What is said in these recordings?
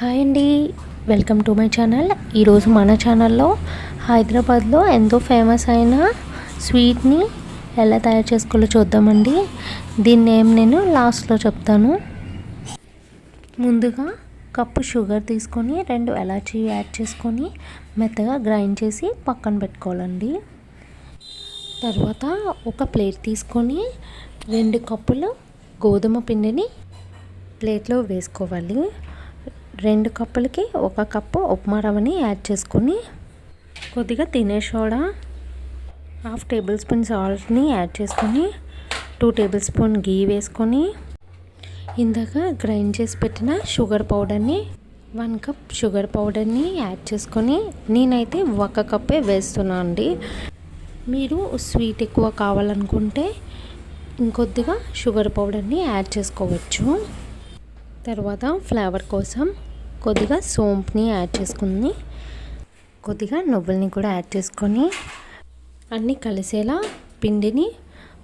Hi అండి. Welcome to my channel. ఈరోజు మన ఛానల్లో హైదరాబాద్లో ఎంతో ఫేమస్ అయిన స్వీట్ని ఎలా తయారు చేసుకోవాలో చూద్దామండి. దీన్ని నేమ్ నేను లాస్ట్లో చెప్తాను. ముందుగా కప్పు షుగర్ తీసుకొని రెండు ఎలాచీ యాడ్ చేసుకొని మెత్తగా గ్రైండ్ చేసి పక్కన పెట్టుకోవాలండి. తర్వాత ఒక ప్లేట్ తీసుకొని రెండు కప్పులు గోధుమ పిండిని ప్లేట్లో వేసుకోవాలి. రెండు కప్పులకి ఒక కప్పు ఉప్మా రవ్వని యాడ్ చేసుకొని కొద్దిగా తినే సోడా హాఫ్ టేబుల్ స్పూన్ సాల్ట్ని యాడ్ చేసుకొని టూ టేబుల్ స్పూన్ గీ వేసుకొని ఇందాక గ్రైండ్ చేసి పెట్టిన షుగర్ పౌడర్ని వన్ కప్ షుగర్ పౌడర్ని యాడ్ చేసుకొని నేనైతే ఒక కప్పే వేస్తున్నా అండి. మీరు స్వీట్ ఎక్కువ కావాలనుకుంటే ఇంకొద్దిగా షుగర్ పౌడర్ని యాడ్ చేసుకోవచ్చు. తర్వాత ఫ్లేవర్ కోసం కొద్దిగా సోంపుని యాడ్ చేసుకుని కొద్దిగా నువ్వుల్ని కూడా యాడ్ చేసుకొని అన్నీ కలిసేలా పిండిని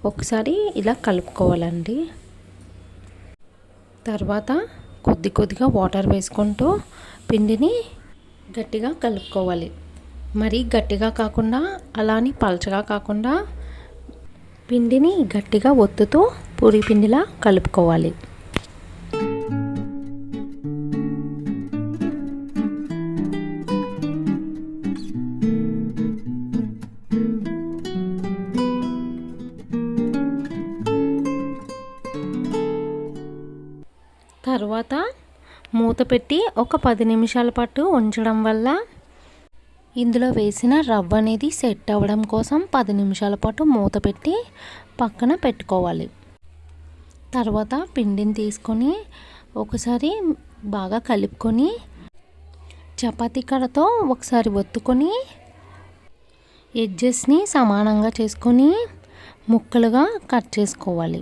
ఒకసారి ఇలా కలుపుకోవాలండి. తర్వాత కొద్ది కొద్దిగా వాటర్ వేసుకుంటూ పిండిని గట్టిగా కలుపుకోవాలి. మరీ గట్టిగా కాకుండా అలాని పలచగా కాకుండా పిండిని గట్టిగా ఒత్తుతూ పూరి పిండిలా కలుపుకోవాలి. తర్వాత మూత పెట్టి ఒక పది నిమిషాల పాటు ఉంచడం వల్ల ఇందులో వేసిన రవ్వ అనేది సెట్ అవ్వడం కోసం పది నిమిషాల పాటు మూత పెట్టి పక్కన పెట్టుకోవాలి. తర్వాత పిండిని తీసుకొని ఒకసారి బాగా కలుపుకొని చపాతీ కడతో ఒకసారి ఒత్తుకొని ఎడ్జెస్ని సమానంగా చేసుకొని ముక్కలుగా కట్ చేసుకోవాలి.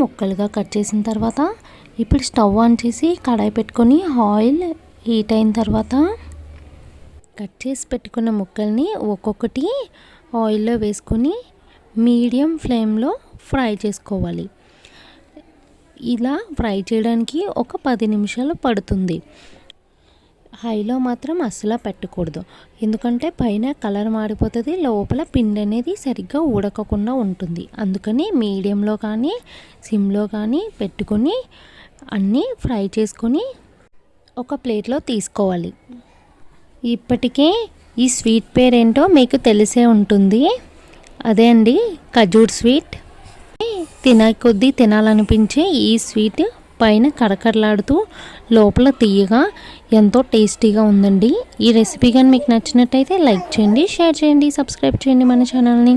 ముక్కలుగా కట్ చేసిన తర్వాత ఇప్పుడు స్టవ్ ఆన్ చేసి కడాయి పెట్టుకొని ఆయిల్ హీట్ అయిన తర్వాత కట్ చేసి పెట్టుకున్న ముక్కల్ని ఒక్కొక్కటి ఆయిల్లో వేసుకొని మీడియం ఫ్లేమ్లో ఫ్రై చేసుకోవాలి. ఇలా ఫ్రై చేయడానికి ఒక పది నిమిషాలు పడుతుంది. హైలో మాత్రం అస్సలు పెట్టకూడదు. ఎందుకంటే పైన కలర్ మాడిపోతుంది లోపల పిండి అనేది సరిగ్గా ఉడకకుండా ఉంటుంది. అందుకని మీడియంలో కానీ సిమ్లో కానీ పెట్టుకొని అన్నీ ఫ్రై చేసుకొని ఒక ప్లేట్లో తీసుకోవాలి. ఇప్పటికే ఈ స్వీట్ పేరేంటో మీకు తెలిసే ఉంటుంది. అదే అండి ఖజూర్ స్వీట్. తిన కొద్దీ తినాలనిపించే ఈ స్వీట్ పైన కడకడలాడుతూ లోపల తీయగా ఎంతో టేస్టీగా ఉందండి. ఈ రెసిపీ కానీ మీకు నచ్చినట్టయితే లైక్ చేయండి షేర్ చేయండి సబ్స్క్రైబ్ చేయండి మన ఛానల్ని.